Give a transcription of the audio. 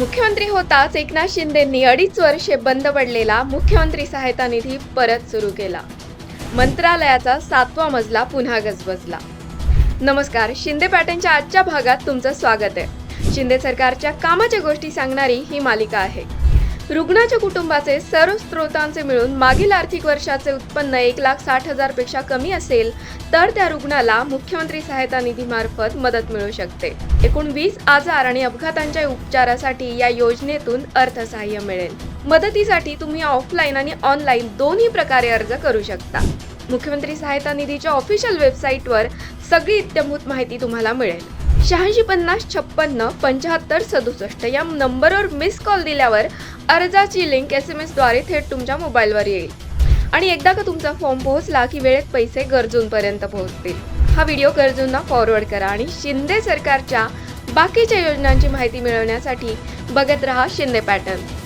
मुख्यमंत्री होताच एकनाथ शिंदेंनी अडीच वर्षे बंद पडलेला मुख्यमंत्री सहायता निधी परत सुरू केला. मंत्रालयाचा सातवा मजला पुन्हा गजबजला. नमस्कार शिंदे पॅटर्नच्या आजच्या भागात तुमचं स्वागत आहे. शिंदे सरकारच्या कामाच्या गोष्टी सांगणारी ही मालिका आहे. रुग्णाच्या कुटुंबाचे सर्व स्त्रोतांचे मिळून मागील आर्थिक वर्षाचे उत्पन्न एक लाख साठ हजारपेक्षा कमी असेल तर त्या रुग्णाला मुख्यमंत्री सहायता निधीमार्फत मदत मिळू शकते. एकूण वीस आजार आणि अपघातांच्या उपचारासाठी या योजनेतून अर्थसहाय्य मिळेल. मदतीसाठी तुम्ही ऑफलाईन आणि ऑनलाईन दोन्ही प्रकारे अर्ज करू शकता. मुख्यमंत्री सहायता निधीच्या ऑफिशियल वेबसाईटवर सगळी इत्यंभूत माहिती तुम्हाला मिळेल. शहाऐंशी पन्नास छप्पन्न पंच्याहत्तर सदुसष्ट या नंबरवर मिस कॉल दिल्यावर अर्जाची लिंक एस एम एसद्वारे थेट तुमच्या मोबाईलवर येईल. आणि एकदा का तुमचा फॉर्म पोहोचला की वेळेत पैसे गरजूंपर्यंत पोहोचतील. हा व्हिडिओ गरजूंना फॉरवर्ड करा आणि शिंदे सरकारच्या बाकीच्या योजनांची माहिती मिळवण्यासाठी बघत रहा शिंदे पॅटर्न